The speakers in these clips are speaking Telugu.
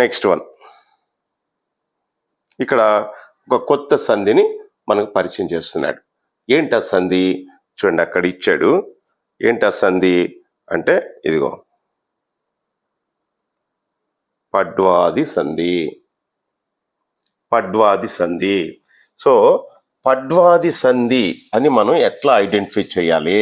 Next one. ఇక్కడ ఒక కొత్త సంధిని మనకు పరిచయం చేస్తున్నాడు. ఏంటా సంధి? చూడండి అక్కడ ఇచ్చాడు. ఏంటా సంధి? అంటే ఇదిగో. పడ్వాది సంధి. పడ్వాది సంధి. సో పడ్వాది సంధి అని మనం ఎట్లా ఐడెంటిఫై చేయాలి?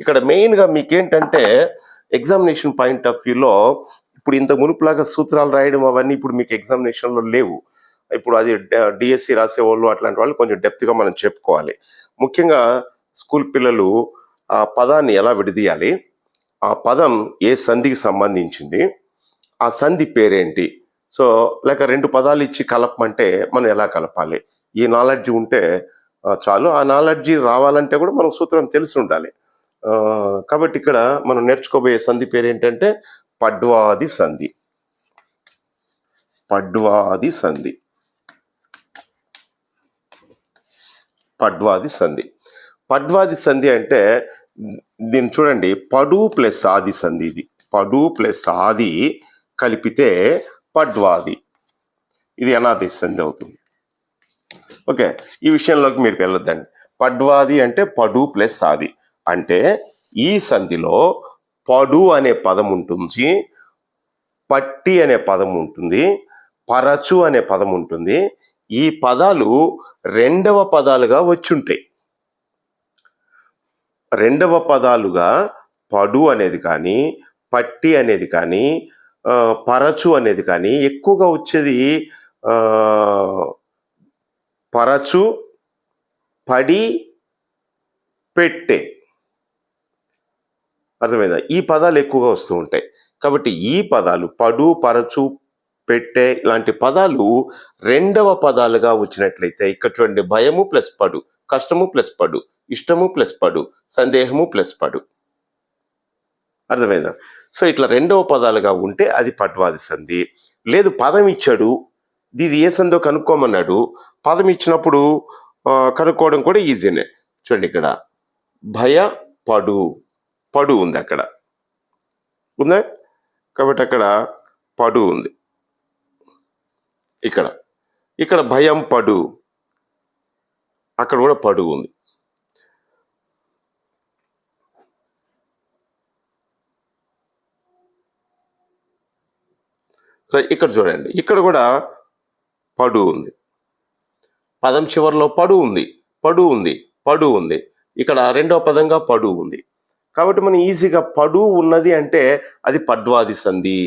ఇక్కడ మెయిన్గా మీకేంటంటే ఎగ్జామినేషన్ పాయింట్ ఆఫ్ వ్యూలో ఇప్పుడు ఇంత మునుపులాగా సూత్రాలు రాయడం అవన్నీ ఇప్పుడు మీకు ఎగ్జామినేషన్లో లేవు. ఇప్పుడు అది డిఎస్సి రాసేవాళ్ళు అట్లాంటి వాళ్ళు కొంచెం డెప్త్గా మనం చెప్పుకోవాలి. ముఖ్యంగా స్కూల్ పిల్లలు ఆ పదాన్ని ఎలా విడదీయాలి? ఆ పదం ఏ సంధికి సంబంధించింది? ఆ సంధి పేరేంటి? సో లేక రెండు పదాలు ఇచ్చి కలపమంటే మనం ఎలా కలపాలి? ఈ నాలెడ్జ్ ఉంటే చాలు. ఆ నాలెడ్జి రావాలంటే కూడా మనకు సూత్రం తెలిసి ఉండాలి. కాబట్టి ఇక్కడ మనం నేర్చుకోబోయే సంధి పేరు ఏంటంటే పడ్వాది సంధి. పడ్వాది సంధి. పడ్వాది సంధి. పడ్వాది సంధి అంటే దీన్ని చూడండి పడు ప్లస్ ఆది సంధి ఇది. పడు ప్లస్ ఆది కలిపితే పడ్వాది. ఇది అనాది సంధి అవుతుంది. ఓకే ఈ విషయంలోకి మీరు వెళ్ళొద్దండి. పడ్వాది అంటే పడు ప్లస్ ఆది. అంటే ఈ సంధిలో పడు అనే పదం ఉంటుంది. పట్టి అనే పదం ఉంటుంది. పరచు అనే పదం ఉంటుంది. ఈ పదాలు రెండవ పదాలుగా వచ్చుంటాయి. రెండవ పదాలుగా పడు అనేది కానీ పట్టి అనేది కానీ పరచు అనేది కానీ ఎక్కువగా వచ్చేది పరచు పడి పెట్టే. అర్థమైందా? ఈ పదాలు ఎక్కువగా వస్తూ ఉంటాయి. కాబట్టి ఈ పదాలు పడు పరచు పెట్టే ఇలాంటి పదాలు రెండవ పదాలుగా వచ్చినట్లయితే ఇక్కడ చూడండి భయము ప్లస్ పడు కష్టము ప్లస్ పడు ఇష్టము ప్లస్ పడు సందేహము ప్లస్ పడు. అర్థమైందా? సో ఇట్లా రెండవ పదాలుగా ఉంటే అది పట్వాది సంధి. లేదు పదం ఇచ్చాడు. ఇది ఏ సందో కనుక్కోమన్నాడు. పదం ఇచ్చినప్పుడు కనుక్కోవడం కూడా ఈజీనే. చూడండి ఇక్కడ. భయ పడు ఉంది అక్కడ. ఉందా? కాబట్టి అక్కడ పడు ఉంది. ఇక్కడ. ఇక్కడ భయం పడు. అక్కడ కూడా పడు ఉంది. సో ఇక్కడ చూడండి. ఇక్కడ కూడా పడు ఉంది. పదం చివరిలో పడు ఉంది. పడు ఉంది. పడు ఉంది. ఇక్కడ రెండవ పదంగా పడు ఉంది. కాబట్టి మనం ఈజీగా పడు ఉన్నది అంటే అది పడ్వాది సంధి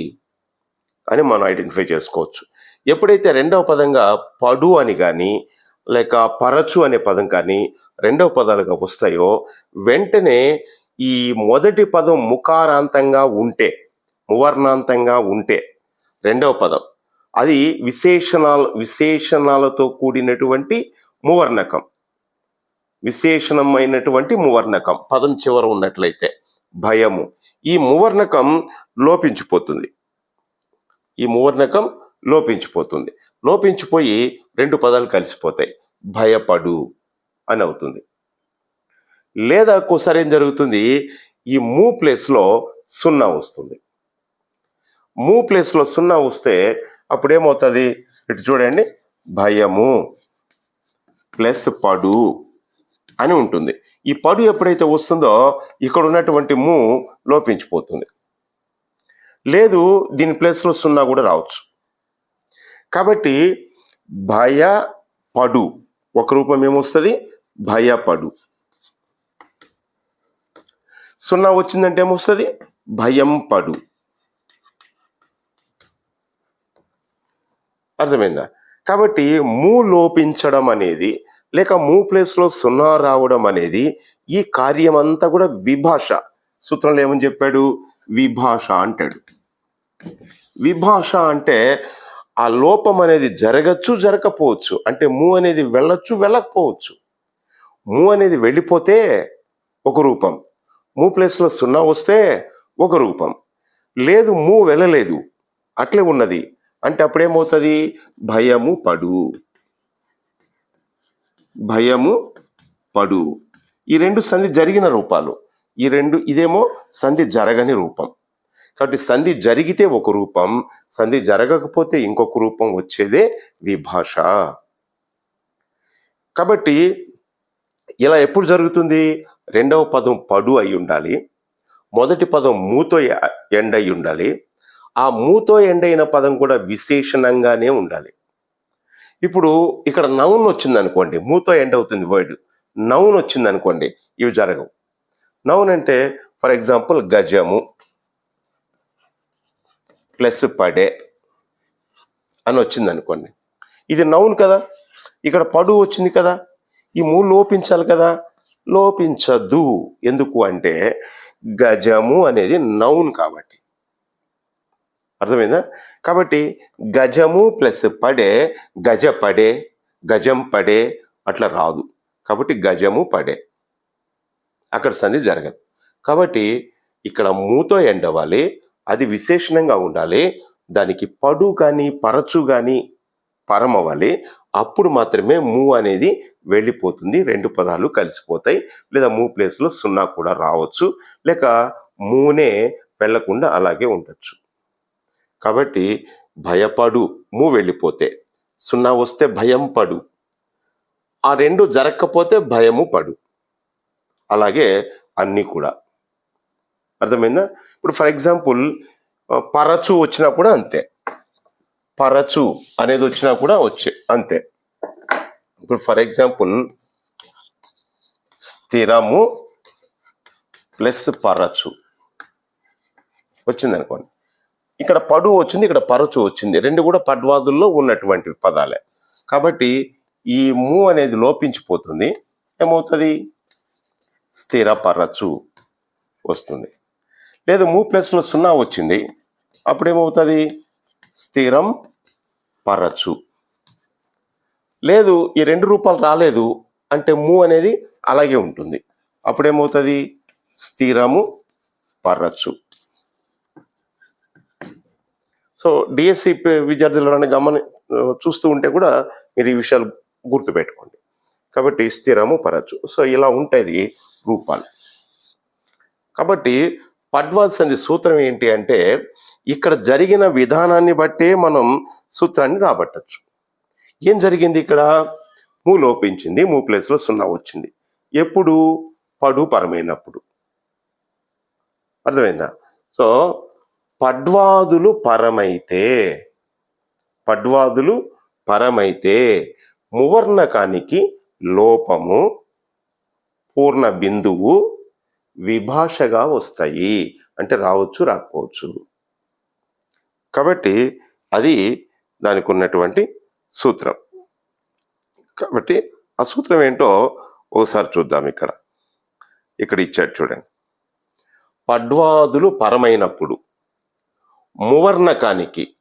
అని మనం ఐడెంటిఫై చేసుకోవచ్చు. ఎప్పుడైతే రెండవ పదంగా పడు అని కానీ లేక పరచు అనే పదం కానీ రెండవ పదాలుగా వస్తాయో వెంటనే ఈ మొదటి పదం ముకారాంతంగా ఉంటే మువర్ణాంతంగా ఉంటే రెండవ పదం అది విశేషణాల విశేషణాలతో కూడినటువంటి మువర్ణకం. విశేషణమైనటువంటి మువర్ణకం. పదం చివర ఉన్నట్లయితే భయము. ఈ మువర్ణకం లోపించిపోతుంది. ఈ మువర్ణకం లోపించిపోతుంది. లోపించిపోయి రెండు పదాలు కలిసిపోతాయి. భయపడు అని అవుతుంది. లేదా ఒక్కోసారి ఏం జరుగుతుంది? ఈ మూ ప్లేస్లో సున్నా వస్తుంది. మూ ప్లేస్లో సున్నా వస్తే అప్పుడు ఏమవుతుంది ఇటు చూడండి. భయము ప్లస్ పడు. అని ఉంటుంది. ఈ పడు ఎప్పుడైతే వస్తుందో ఇక్కడ ఉన్నటువంటి ము లోపించిపోతుంది. లేదు దీని ప్లేస్లో సున్నా కూడా రావచ్చు. కాబట్టి భయ పడు ఒక రూపం ఏమొస్తుంది? భయపడు సున్నా వచ్చిందంటే ఏమొస్తుంది? భయం పడు. అర్థమైందా? కాబట్టి మూ లోపించడం అనేది లేక మూ ప్లేస్లో సున్నా రావడం అనేది ఈ కార్యం అంతా కూడా విభాష. సూత్రంలో ఏమని చెప్పాడు? విభాష అంటాడు. విభాష అంటే ఆ లోపం అనేది జరగచ్చు జరగకపోవచ్చు. అంటే మూ అనేది వెళ్ళొచ్చు వెళ్ళకపోవచ్చు. మూ అనేది వెళ్ళిపోతే ఒక రూపం. మూ ప్లేస్లో సున్నా వస్తే ఒక రూపం. లేదు మూ వెళ్ళలేదు. అట్లే ఉన్నది. అంటే అప్పుడేమవుతుంది? భయము పడు. భయము పడు. ఈ రెండు సంధి జరిగిన రూపాలు. ఈ రెండు ఇదేమో సంధి జరగని రూపం. కాబట్టి సంధి జరిగితే ఒక రూపం సంధి జరగకపోతే ఇంకొక రూపం వచ్చేదే విభాష. కాబట్టి ఇలా ఎప్పుడు జరుగుతుంది? రెండవ పదం పడు అయి ఉండాలి. మొదటి పదం మూతో ఎండ్ అయి ఉండాలి. ఆ మూతో ఎండ్ అయిన పదం కూడా విశేషణంగానే ఉండాలి. ఇప్పుడు ఇక్కడ నౌన్ వచ్చింది అనుకోండి మూతో ఎండ్ అవుతుంది వర్డ్ నౌన్ వచ్చింది అనుకోండి ఇవి జరగవు. నౌన్ అంటే ఫర్ ఎగ్జాంపుల్ గజము ప్లస్ పడే అని వచ్చింది అనుకోండి ఇది నౌన్ కదా? ఇక్కడ పడు వచ్చింది కదా? ఈ మూడు లోపించాలి కదా? లోపించదు. ఎందుకు అంటే గజము అనేది నౌన్ కాబట్టి. అర్థమైందా? కాబట్టి గజము ప్లస్ పడే గజ పడే గజం పడే అట్లా రాదు. కాబట్టి గజము పడే. అక్కడ సంధి జరగదు. కాబట్టి ఇక్కడ మూతో ఎండవాలి అది విశేషణంగా ఉండాలి. దానికి పడు కానీ పరచు కానీ పరమవ్వాలి. అప్పుడు మాత్రమే మూ అనేది వెళ్ళిపోతుంది. రెండు పదాలు కలిసిపోతాయి. లేదా మూ ప్లేస్లో సున్నా కూడా రావచ్చు. లేక మూనే వెళ్ళకుండా అలాగే ఉండొచ్చు. కాబట్టి భయపడు ము వెళ్ళిపోతే. సున్నా వస్తే భయం పడు. ఆ రెండు జరగకపోతే భయము పడు. అలాగే అన్నీ కూడా. అర్థమైందా? ఇప్పుడు ఫర్ ఎగ్జాంపుల్ పరచు వచ్చినా కూడా అంతే. పరచు అనేది వచ్చినా కూడా వచ్చే అంతే. ఇప్పుడు ఫర్ ఎగ్జాంపుల్ స్థిరము ప్లస్ పరచు. వచ్చిందనుకోండి. ఇక్కడ పడు వచ్చింది ఇక్కడ పరచు వచ్చింది. రెండు కూడా పడ్వాదుల్లో ఉన్నటువంటి పదాలే. కాబట్టి ఈ ము అనేది లోపించిపోతుంది. ఏమవుతుంది? స్థిరపరచు వస్తుంది. లేదు మూ ప్లస్లో సున్నా వచ్చింది. అప్పుడు ఏమవుతుంది స్థిరం పరచు. లేదు ఈ రెండు రూపాలు రాలేదు అంటే మూ అనేది అలాగే ఉంటుంది. అప్పుడు ఏమవుతుంది స్థిరము పరచు. సో డిఎస్సి విద్యార్థులను గమని చూస్తూ ఉంటే కూడా మీరు ఈ విషయాలు గుర్తుపెట్టుకోండి. కాబట్టి స్థిరము పరచు. సో ఇలా ఉంటుంది రూపాలు. కాబట్టి పడ్వాల్సింది సూత్రం ఏంటి అంటే ఇక్కడ జరిగిన విధానాన్ని బట్టే మనం సూత్రాన్ని రాబట్టచ్చు. ఏం జరిగింది ఇక్కడ? మూ లోపించింది మూ ప్లేస్లో సున్నా వచ్చింది. ఎప్పుడు? పడు పరమైనప్పుడు. అర్థమైందా? సో పడ్వాదులు పరమైతే. పడ్వాదులు పరమైతే. మువర్ణకానికి లోపము పూర్ణ బిందువు విభాషగా వస్తాయి. అంటే రావచ్చు రాకపోవచ్చు. కాబట్టి అది దానికి ఉన్నటువంటి సూత్రం. కాబట్టి ఆ సూత్రం ఏంటో ఒకసారి చూద్దాం ఇక్కడ. ఇక్కడ ఇచ్చాడు చూడండి. పడ్వాదులు పరమైనప్పుడు మువర్ణకానికి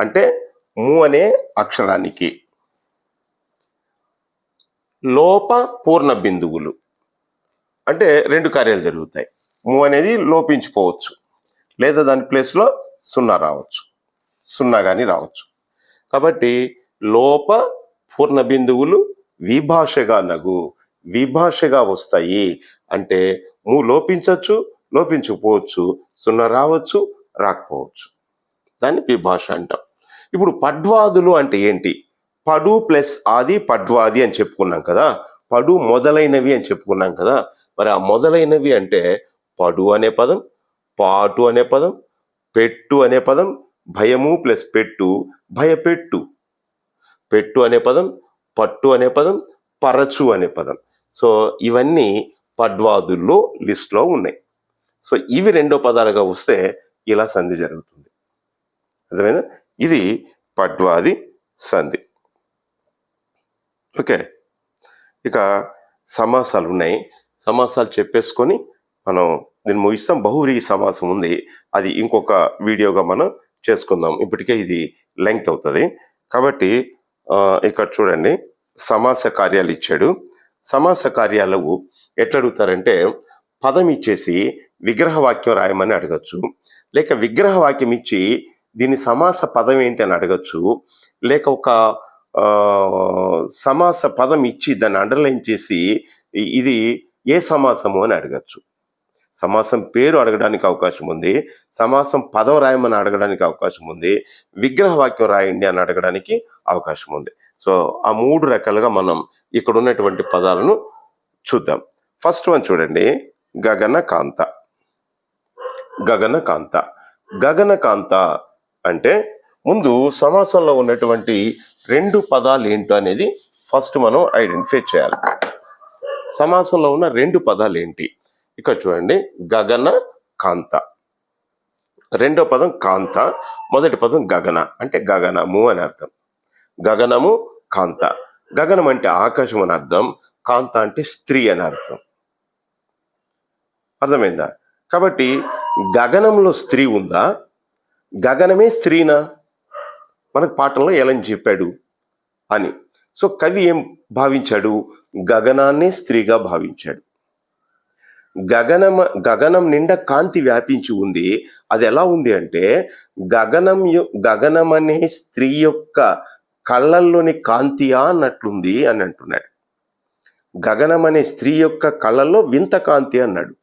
అంటే ము అనే అక్షరానికి. లోప పూర్ణ బిందువులు. అంటే రెండు కార్యాలు జరుగుతాయి. ము అనేది లోపించిపోవచ్చు. లేదా దాని ప్లేస్లో సున్నా రావచ్చు. సున్నా కానీ రావచ్చు. కాబట్టి లోప పూర్ణ బిందువులు విభాషగా నగు విభాషగా వస్తాయి. అంటే ము లోపించవచ్చు లోపించకపోవచ్చు సున్నా రావచ్చు రాకపోవచ్చు. దాన్ని విభాష అంటాం. ఇప్పుడు పడ్వాదులు అంటే ఏంటి? పడు ప్లస్ ఆది పడ్వాది అని చెప్పుకున్నాం కదా. పడు మొదలైనవి అని చెప్పుకున్నాం కదా. మరి ఆ మొదలైనవి అంటే పడు అనే పదం పాటు అనే పదం పెట్టు అనే పదం భయము ప్లస్ పెట్టు భయపెట్టు. పెట్టు అనే పదం పట్టు అనే పదం పరచు అనే పదం. సో ఇవన్నీ పడ్వాదుల్లో లిస్ట్లో ఉన్నాయి. సో ఇవి రెండో పదాలుగా వస్తే ఇలా సంధి జరుగుతుంది. అర్థమైందా? ఇది పడ్వాది సంధి. ఓకే. ఇక సమాసాలు ఉన్నాయి. సమాసాలు చెప్పేసుకొని మనం దీన్ని ముగిస్తాం. బహువ్రీ సమాసం ఉంది. అది ఇంకొక వీడియోగా మనం చేసుకుందాం. ఇప్పటికే ఇది లెంగ్త్ అవుతుంది. కాబట్టి ఇక్కడ చూడండి. సమాస కార్యాలు ఇచ్చాడు. సమాస కార్యాలు ఎట్లా అడుగుతారంటే పదం ఇచ్చేసి విగ్రహవాక్యం రాయమని అడగచ్చు. లేక విగ్రహవాక్యం ఇచ్చి దీని సమాస పదం ఏంటి అని అడగచ్చు. లేక ఒక సమాస పదం ఇచ్చి దాన్ని అండర్లైన్ చేసి ఇది ఏ సమాసము అని అడగచ్చు. సమాసం పేరు అడగడానికి అవకాశం ఉంది. సమాసం పదం రాయమని అడగడానికి అవకాశం ఉంది. విగ్రహ వాక్యం రాయండి అని అడగడానికి అవకాశం ఉంది. సో ఆ మూడు రకాలుగా మనం ఇక్కడ ఉన్నటువంటి పదాలను చూద్దాం. ఫస్ట్ వన్ చూడండి. గగన కాంత గగన కాంత గగన కాంత అంటే ముందు సమాసంలో ఉన్నటువంటి రెండు పదాలు ఏంటో అనేది ఫస్ట్ మనం ఐడెంటిఫై చేయాలి. సమాసంలో ఉన్న రెండు పదాలు ఏంటి? ఇక్కడ చూడండి గగన కాంత. రెండో పదం కాంత మొదటి పదం గగన అంటే గగనము అని అర్థం. గగనము కాంత. గగనం అంటే ఆకాశం అని అర్థం కాంత అంటే స్త్రీ అని అర్థం. అర్థమైందా? కాబట్టి గగనంలో స్త్రీ ఉందా? గగనమే స్త్రీనా? మనకు పాఠంలో ఎలా చెప్పాడు అని. సో కవి ఏం భావించాడు? గగనాన్నే స్త్రీగా భావించాడు. గగనం గగనం నిండా కాంతి వ్యాపించి ఉంది. అది ఎలా ఉంది అంటే గగనం గగనం అనే స్త్రీ యొక్క కళ్ళల్లోని కాంతియా అన్నట్లుంది అని అంటున్నాడు. గగనం అనే స్త్రీ యొక్క కళ్ళల్లో వింత కాంతి అన్నాడు.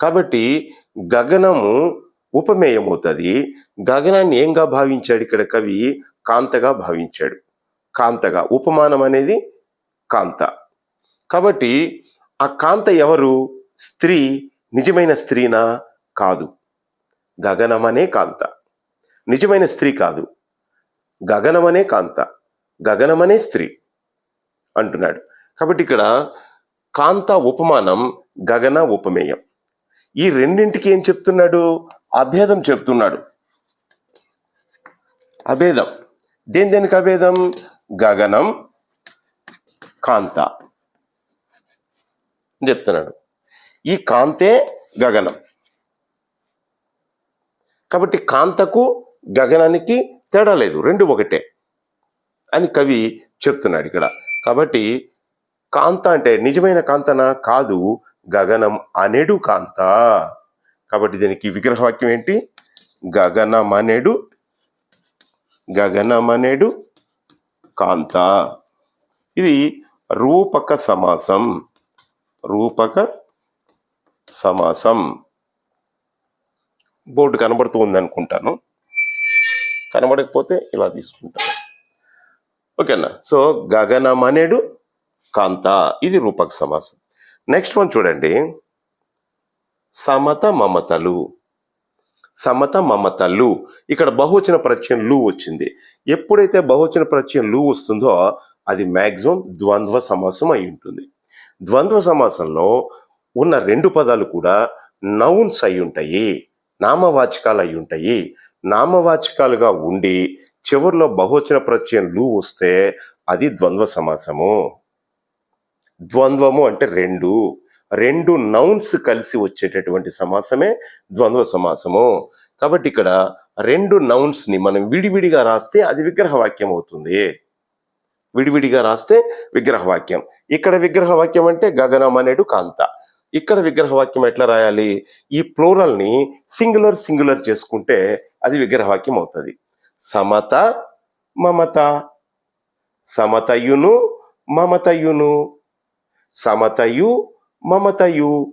కాబట్టి గగనము ఉపమేయమవుతుంది. గగనాన్ని ఏంగా భావించాడు ఇక్కడ కవి? కాంతగా భావించాడు. కాంతగా. ఉపమానం అనేది కాంత. కాబట్టి ఆ కాంత ఎవరు? స్త్రీ. నిజమైన స్త్రీనా? కాదు. గగనమనే కాంత. నిజమైన స్త్రీ కాదు. గగనమనే కాంత. గగనమనే స్త్రీ అంటున్నాడు. కాబట్టి ఇక్కడ కాంత ఉపమానం గగన ఉపమేయం. ఈ రెండింటికి ఏం చెప్తున్నాడు? అభేదం చెప్తున్నాడు. అభేదం. దేని దేనికి అభేదం? గగనం కాంత. అని చెప్తున్నాడు. ఈ కాంతే గగనం. కాబట్టి కాంతకు గగనానికి తేడా లేదు. రెండు ఒకటే అని కవి చెప్తున్నాడు ఇక్కడ. కాబట్టి కాంత అంటే నిజమైన కాంతనా? కాదు. గగనం అనేడు కాంత. కాబట్టి దీనికి విగ్రహవాక్యం ఏంటి? గగనమనెడు గగనమనేడు కాంత. ఇది రూపక సమాసం రూపక సమాసం. బోర్డు కనబడుతూ ఉందనుకుంటాను. కనబడకపోతే ఇలా తీసుకుంటాను. ఓకేనా? సో గగనమనేడు కాంత. ఇది రూపక సమాసం. నెక్స్ట్ వన్ చూడండి. సమత మమతలు. సమత మమతలు. ఇక్కడ బహువచన ప్రత్యయం లు వచ్చింది. ఎప్పుడైతే బహువచన ప్రత్యయం లు వస్తుందో అది మ్యాక్సిమం ద్వంద్వ సమాసం అయి ఉంటుంది. ద్వంద్వ సమాసంలో ఉన్న రెండు పదాలు కూడా నౌన్స్ అయి ఉంటాయి. నామవాచకాలు అయి ఉంటాయి. నామవాచకాలుగా ఉండి చివరిలో బహువచన ప్రత్యయం లు వస్తే అది ద్వంద్వ సమాసము. ద్వంద్వము అంటే రెండు. రెండు నౌన్స్ కలిసి వచ్చేటటువంటి సమాసమే ద్వంద్వ సమాసము. కాబట్టి ఇక్కడ రెండు నౌన్స్ని మనం విడివిడిగా రాస్తే అది విగ్రహవాక్యం అవుతుంది. విడివిడిగా రాస్తే విగ్రహవాక్యం. ఇక్కడ విగ్రహవాక్యం అంటే గగనం అనేడు కాంత. ఇక్కడ విగ్రహవాక్యం ఎట్లా రాయాలి? ఈ ప్లూరల్ని సింగులర్ సింగులర్ చేసుకుంటే అది విగ్రహవాక్యం అవుతుంది. సమత మమత. సమతయును మమతయును. సమతయు మమతయు.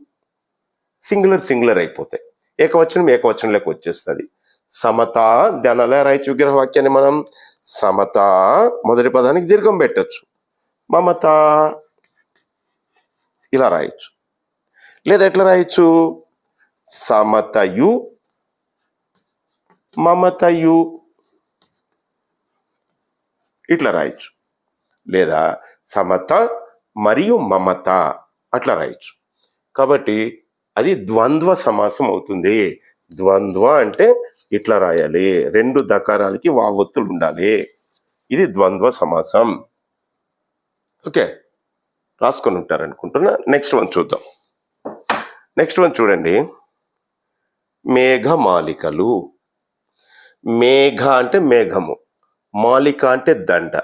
సింగులర్ సింగులర్ అయిపోతాయి. ఏకవచనం ఏకవచనంలోకి వచ్చేస్తుంది. సమత దాని ఎలా విగ్రహ వాక్యాన్ని మనం సమత మొదటి పదానికి దీర్ఘం పెట్టచ్చు. మమత. ఇలా రాయొచ్చు. లేదా ఎట్లా రాయొచ్చు? సమతయు మమతయు. ఇట్లా రాయొచ్చు. లేదా సమత మరియు మమత అట్లా రాయొచ్చు. కాబట్టి అది ద్వంద్వ సమాసం అవుతుంది. ద్వంద్వ అంటే ఇట్లా రాయాలి. రెండు దకారాలకి వావొత్తులు ఉండాలి. ఇది ద్వంద్వ సమాసం. ఓకే. రాసుకొని ఉంటారనుకుంటున్నా. నెక్స్ట్ వన్ చూద్దాం. నెక్స్ట్ వన్ చూడండి. మేఘమాలికలు. మేఘ అంటే మేఘము. మాలిక అంటే దండ.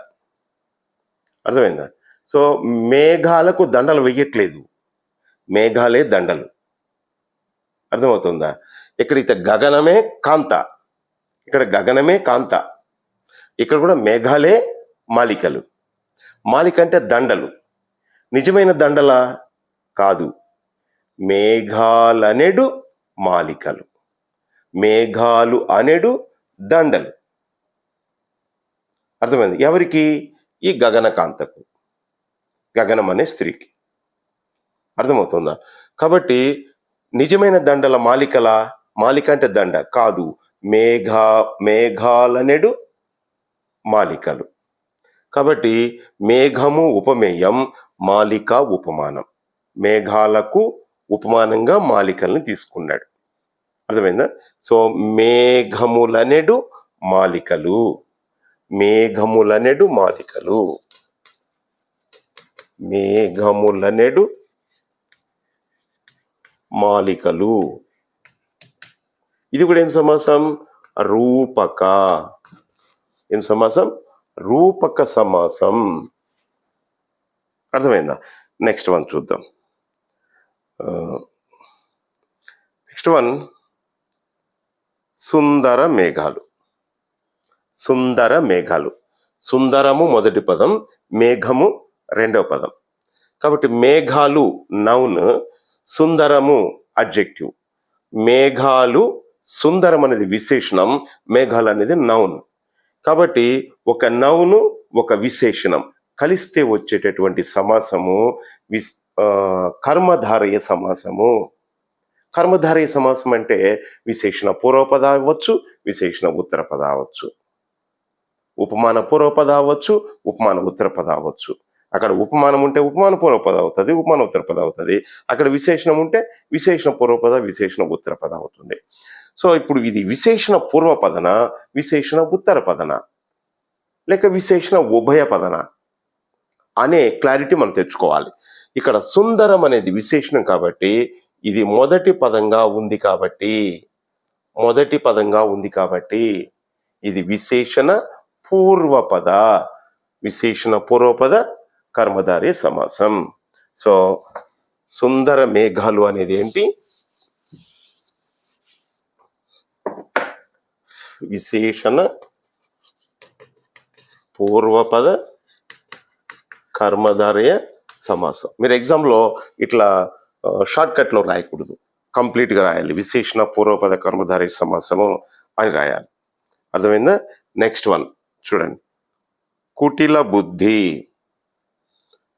అర్థమైందా? సో మేఘాలకు దండలు వెయ్యట్లేదు. మేఘాలే దండలు. అర్థమవుతుందా? ఇక్కడ ఇత గగనమే కాంత. ఇక్కడ గగనమే కాంత. ఇక్కడ కూడా మేఘాలే మాలికలు. మాలిక అంటే దండలు. నిజమైన దండలా కాదు. మేఘాలనెడు మాలికలు. మేఘాలు అనెడు దండలు. అర్థమైంది? ఎవరికి? ఈ గగనకాంతకు. గగనం అనే స్త్రీకి. అర్థమవుతుందా? కాబట్టి నిజమైన దండల మాలికల మాలిక అంటే దండ కాదు మేఘా మేఘాలనెడు మాలికలు. కాబట్టి మేఘము ఉపమేయం మాలిక ఉపమానం. మేఘాలకు ఉపమానంగా మాలికల్ని తీసుకున్నాడు. అర్థమైందా? సో మేఘములనెడు మాలికలు. మేఘములనెడు మాలికలు. మేఘములనెడు మాలికలు. ఇది కూడా ఏం సమాసం? రూపక. ఏం సమాసం? రూపక సమాసం. అర్థమైందా? నెక్స్ట్ వన్ చూద్దాం. నెక్స్ట్ వన్ సుందర మేఘాలు. సుందర మేఘాలు. సుందరము మొదటి పదం మేఘము రెండవ పదం. కాబట్టి మేఘాలు నౌన్ సుందరము అడ్జెక్టివ్. మేఘాలు సుందరం అనేది విశేషణం మేఘాలు అనేది నౌన్. కాబట్టి ఒక నౌను ఒక విశేషణం. కలిస్తే వచ్చేటటువంటి సమాసము విస్ కర్మధారయ సమాసము. కర్మధారయ సమాసం అంటే విశేషణ పూర్వపద అవ్వచ్చు విశేషణ ఉత్తరపద అవ్వచ్చు. ఉపమాన పూర్వపద అవ్వచ్చు ఉపమాన ఉత్తరపద అవ్వచ్చు. అక్కడ ఉపమానం ఉంటే ఉపమాన పూర్వపద అవుతుంది ఉపమాన ఉత్తరపద అవుతుంది. అక్కడ విశేషణం ఉంటే విశేషణ పూర్వపద విశేషణ ఉత్తర పద అవుతుంది. సో ఇప్పుడు ఇది విశేషణ పూర్వపదన విశేషణ ఉత్తర పదన? లేక విశేషణ ఉభయ పదన? అనే క్లారిటీ మనం తెచ్చుకోవాలి. ఇక్కడ సుందరం అనేది విశేషణం కాబట్టి ఇది మొదటి పదంగా ఉంది కాబట్టి మొదటి పదంగా ఉంది కాబట్టి ఇది విశేషణ పూర్వపద విశేషణ పూర్వపద కర్మధారి సమాసం. సో సుందర మేఘాలు అనేది ఏంటి? విశేషణ పూర్వపద కర్మధారయ సమాసం. మీరు ఎగ్జామ్లో ఇట్లా షార్ట్ కట్లో రాయకూడదు. కంప్లీట్గా రాయాలి. విశేషణ పూర్వపద కర్మధారయ సమాసము అని రాయాలి. అర్థమైందా? Next one. చూడండి. కుటిల బుద్ధి.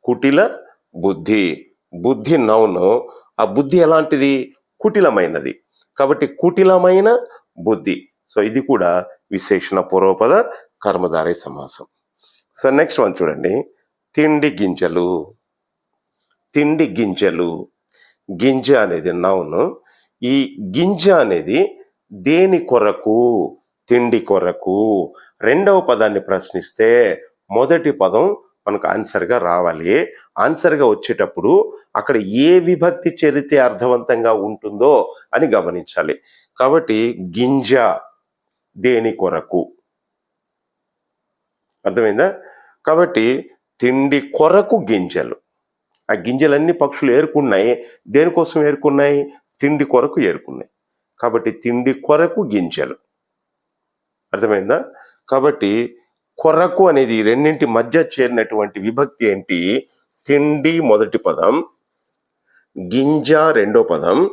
కుటిల బుద్ధి. బుద్ధి నౌను. ఆ బుద్ధి ఎలాంటిది? కుటిలమైనది. కాబట్టి కుటిలమైన బుద్ధి. సో ఇది కూడా విశేషణ పూర్వపద కర్మధారయ సమాసం. సో నెక్స్ట్ వన్ చూడండి. తిండి గింజలు. తిండి గింజలు. గింజ అనేది నౌను. ఈ గింజ అనేది దేని కొరకు? తిండి కొరకు. రెండవ పదాన్ని ప్రశ్నిస్తే మొదటి పదం మనకు ఆన్సర్గా రావాలి. ఆన్సర్గా వచ్చేటప్పుడు అక్కడ ఏ విభక్తి చరితే అర్థవంతంగా ఉంటుందో అని గమనించాలి. కాబట్టి గింజ దేని కొరకు? అర్థమైందా? కాబట్టి తిండి కొరకు గింజలు. ఆ గింజలన్నీ పక్షులు ఏరుకున్నాయి. దేనికోసం ఏరుకున్నాయి? తిండి కొరకు ఏరుకున్నాయి. కాబట్టి తిండి కొరకు గింజలు. అర్థమైందా? కాబట్టి కొరకు అనేది రెండింటి మధ్య చేరినటువంటి విభక్తి ఏంటి? తిండి మొదటి పదం గింజ రెండో పదం.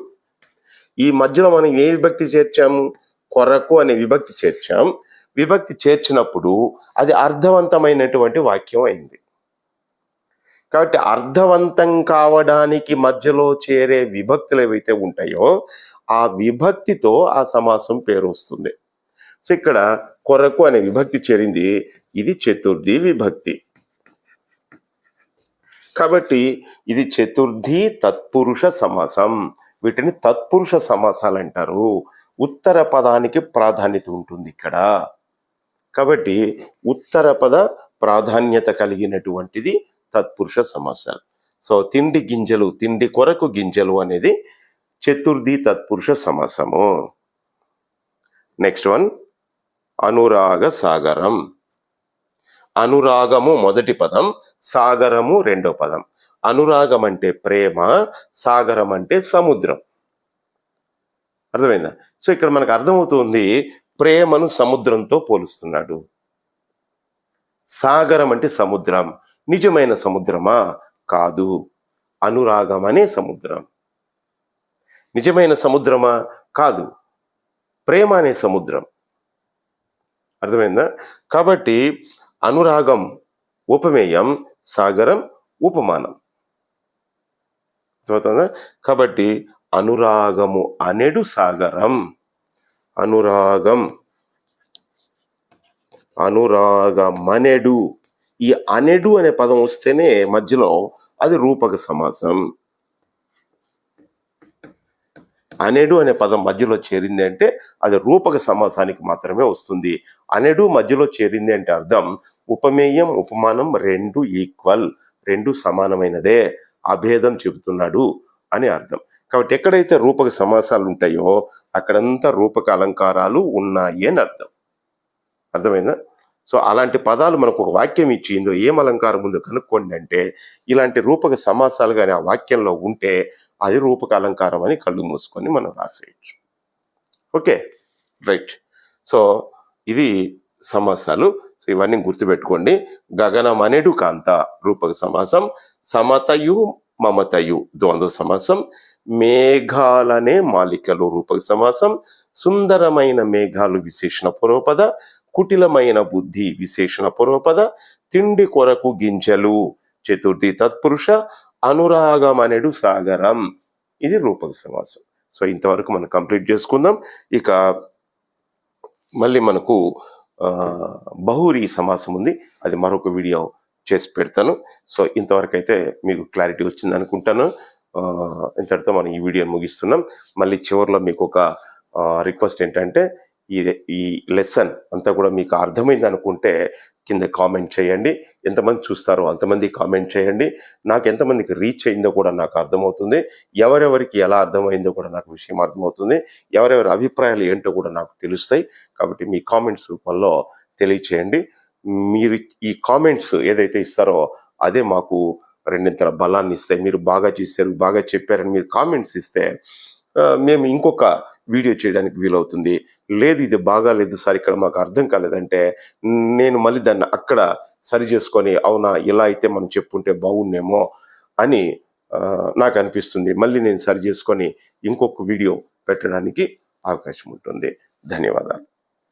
ఈ మధ్యలో మనం ఏ విభక్తి చేర్చాము? కొరకు అనే విభక్తి చేర్చాం. విభక్తి చేర్చినప్పుడు అది అర్థవంతమైనటువంటి వాక్యం అయింది. కాబట్టి అర్థవంతం కావడానికి మధ్యలో చేరే విభక్తులు ఏవైతే ఉంటాయో ఆ విభక్తితో ఆ సమాసం పేరు వస్తుంది. సో ఇక్కడ కొరకు అనే విభక్తి చేరింది. ఇది చతుర్థి విభక్తి. కాబట్టి ఇది చతుర్థి తత్పురుష సమాసం. వీటిని తత్పురుష సమాసాలు అంటారు. ఉత్తర పదానికి ప్రాధాన్యత ఉంటుంది ఇక్కడ. కాబట్టి ఉత్తర పద ప్రాధాన్యత కలిగినటువంటిది తత్పురుష సమాసాలు. సో తిండి గింజలు తిండి కొరకు గింజలు అనేది చతుర్థి తత్పురుష సమాసము. Next one. అనురాగ సాగరం. అనురాగము మొదటి పదం సాగరము రెండో పదం. అనురాగం అంటే ప్రేమ సాగరం అంటే సముద్రం. అర్థమైందా? సో ఇక్కడ మనకు అర్థమవుతుంది ప్రేమను సముద్రంతో పోలుస్తున్నాడు. సాగరం అంటే సముద్రం. నిజమైన సముద్రమా? కాదు. అనురాగం అనే సముద్రం. నిజమైన సముద్రమా? కాదు. ప్రేమ అనే సముద్రం. అర్థమైందా? కాబట్టి అనురాగం ఉపమేయం సాగరం ఉపమానం. చదువుతుందా కాబట్టి అనురాగము అనెడు సాగరం. అనురాగం. అనురాగమనెడు. ఈ అనెడు అనే పదం వస్తేనే మధ్యలో అది రూపక సమాసం. అనెడు అనే పదం మధ్యలో చేరింది అంటే అది రూపక సమాసానికి మాత్రమే వస్తుంది. అనెడు మధ్యలో చేరింది అంటే అర్థం ఉపమేయం ఉపమానం రెండు ఈక్వల్ రెండు సమానమైనదే అభేదం చెబుతున్నాడు అని అర్థం. కాబట్టి ఎక్కడైతే రూపక సమాసాలు ఉంటాయో అక్కడంతా రూపక అలంకారాలు ఉన్నాయి అని అర్థం. అర్థమైందా? సో అలాంటి పదాలు మనకు ఒక వాక్యం ఇచ్చి ఇందులో ఏం అలంకారం ఉందో కనుక్కోండి అంటే ఇలాంటి రూపక సమాసాలు కానీ ఆ వాక్యంలో ఉంటే అది రూపక అలంకారం అని కళ్ళు మూసుకొని మనం రాసేయచ్చు. ఓకే? రైట్. సో ఇది సమాసాలు. సో ఇవన్నీ గుర్తుపెట్టుకోండి. గగనం అనేడు కాంత రూపక సమాసం. సమతయు మమతయు ద్వంద్వ సమాసం. మేఘాలనే మాలికలు రూపక సమాసం. సుందరమైన మేఘాలు విశేషణ పూర్వపద కుటిలమైన బుద్ధి విశేషణ పూర్వపద తిండి కొరకు గింజలు. చతుర్థి తత్పురుష అనురాగమనెడు సాగరం. ఇది రూపక సమాసం. సో ఇంతవరకు మనం కంప్లీట్ చేసుకుందాం. ఇక మళ్ళీ మనకు బహురీ సమాసం ఉంది. అది మరొక వీడియో చేసి పెడతాను. సో ఇంతవరకు అయితే మీకు క్లారిటీ వచ్చింది అనుకుంటాను. ఇంతటితో మనం ఈ వీడియోని ముగిస్తున్నాం. మళ్ళీ చివరిలో మీకు ఒక రిక్వెస్ట్ ఏంటంటే ఈ ఈ లెసన్ అంతా కూడా మీకు అర్థమైంది అనుకుంటే కింద కామెంట్ చేయండి. ఎంతమంది చూస్తారో అంతమంది కామెంట్ చేయండి. నాకు ఎంతమందికి రీచ్ అయిందో కూడా నాకు అర్థమవుతుంది. ఎవరెవరికి ఎలా అర్థమైందో కూడా నాకు విషయం అర్థమవుతుంది. ఎవరెవరి అభిప్రాయాలు ఏంటో కూడా నాకు తెలుస్తాయి. కాబట్టి మీ కామెంట్స్ రూపంలో తెలియచేయండి. మీరు ఈ కామెంట్స్ ఏదైతే ఇస్తారో అదే మాకు రెండింతల బలాన్ని ఇస్తాయి. మీరు బాగా చేశారు బాగా చెప్పారని మీరు కామెంట్స్ ఇస్తే మేము ఇంకొక వీడియో చేయడానికి వీలవుతుంది. లేదు ఇది బాగాలేదు సార్ ఇక్కడ మాకు అర్థం కాలేదంటే నేను మళ్ళీ దాన్ని అక్కడ సరి చేసుకొని అవునా ఇలా అయితే మనం చెప్పుంటే బాగుండేమో అని నాకు అనిపిస్తుంది. మళ్ళీ నేను సరి చేసుకొని ఇంకొక వీడియో పెట్టడానికి అవకాశం ఉంటుంది. ధన్యవాదాలు.